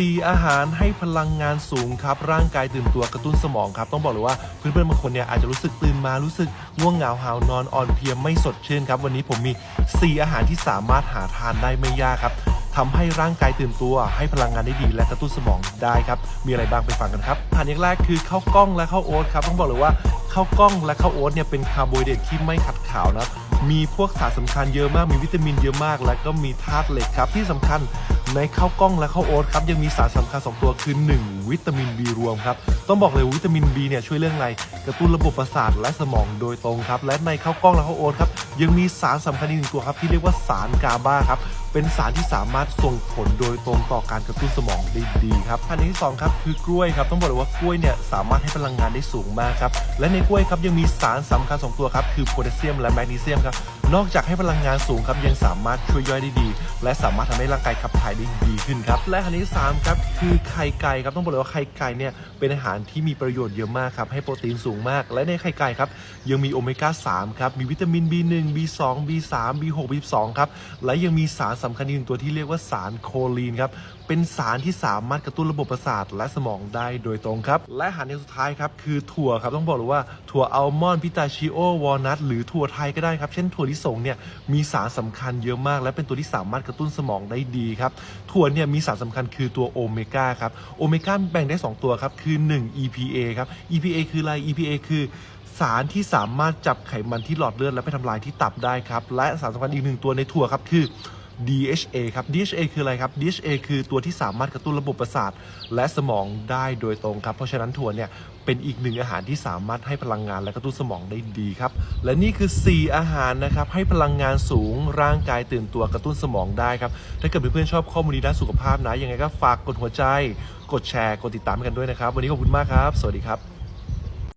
4 อาหารให้พลังงานสูงครับ ร่างกายตื่นตัวกระตุ้นสมองครับ ต้องบอกเลยว่าเพื่อนๆบางคนเนี่ยอาจจะรู้สึกตื่นมารู้สึกง่วงเหงาหาวนอนอ่อนเพลียไม่สดชื่นครับ วันนี้ผมมี 4 อาหารที่สามารถหาทานได้ไม่ยากครับทำให้ร่างกายตื่นตัว ให้พลังงานได้ดี และกระตุ้นสมองได้ครับ มีอะไรบ้างไปฟังกันครับอาหารอย่างแรกคือข้าวกล้องและข้าวโอ๊ตครับต้องบอกเลยว่าข้าวกล้องและข้าวโอ๊ตเนี่ยเป็นคาร์โบไฮเดรตที่ไม่ขัดขาวนะมีพวกสารสำคัญเยอะมากมีวิตามินเยอะมาก และก็มีธาตุเหล็กครับที่สำคัญ ในข้าวกล้องและข้าวโอ๊ตครับยังมีสารสำคัญ2ตัวคือ 1 วิตามิน B รวมครับ ต้องบอกเลยว่าวิตามิน B เนี่ยช่วยเรื่องอะไรกระตุ้นระบบประสาทและสมองโดยตรงครับ และในข้าวกล้องและข้าวโอ๊ตครับยังมีสารสำคัญอีกหนึ่งตัวครับที่เรียกว่าสารกาบาครับเป็นสารที่สามารถส่งผลโดยตรงต่อการกระตุ้นสมองได้ดีครับอันที่สองครับคือกล้วยครับต้องบอกเลยว่ากล้วยเนี่ยสามารถให้พลังงานได้สูงมากครับและในกล้วยครับยังมีสารสำคัญสองตัวครับคือโพแทสเซียมและแมกนีเซียมครับ นอกจากให้พลังงานสูงครับยังสามารถช่วยย่อยได้ดี และสามารถทำให้ร่างกายขับถ่ายได้ดีขึ้นครับ และอันที่สามครับคือไข่ไก่ครับต้องบอกเลยว่าไข่ไก่เนี่ยเป็นอาหารที่มีประโยชน์เยอะมากครับให้โปรตีนสูงมาก และในไข่ไก่ครับยังมีโอเมก้า3ครับมีวิตามิน B1 B2 B3 B6 B12 ครับและยังมีสารสำคัญอีกหนึ่งตัวที่เรียกว่าสารโคลีนครับเป็นสารที่สามารถกระตุ้นระบบประสาทและสมองได้โดยตรงครับ และอาหารอย่างสุดท้ายครับคือถั่วครับต้องบอกเลยว่าถั่วอัลมอนด์พิตาชิโอวอลนัทหรือถั่วไทยก็ได้ครับเช่นถั่วลิสงเนี่ยมีสารสำคัญเยอะมาก และเป็นตัวที่สามารถกระตุ้นสมองได้ดีครับถั่วเนี่ยมีสารสำคัญคือตัวโอเมก้าครับโอเมก้าแบ่งได้ 2 ตัวครับคือ 1 EPA ครับ EPA คืออะไร EPA คือสารที่สามารถจับไขมันที่หลอดเลือดและไปทำลายที่ตับได้ครับและสารสำคัญอีกหนึ่งตัวในถั่วครับคือ DHA ครับ DHA คืออะไรครับ DHA คือตัวที่สามารถกระตุ้นระบบประสาท และสมองได้โดยตรงครับ เพราะฉะนั้นถั่วเนี่ยเป็นอีกหนึ่งอาหารที่สามารถให้พลังงานและกระตุ้นสมองได้ดีครับ และนี่คือ 4 อาหารนะครับ ให้พลังงานสูงร่างกายตื่นตัวกระตุ้นสมองได้ครับ ถ้าเกิดเพื่อนๆชอบข้อมูลด้านสุขภาพนะยังไงก็ฝากกดหัวใจ กดแชร์ กดติดตามกันด้วยนะครับ วันนี้ขอบคุณมากครับ สวัสดีครับ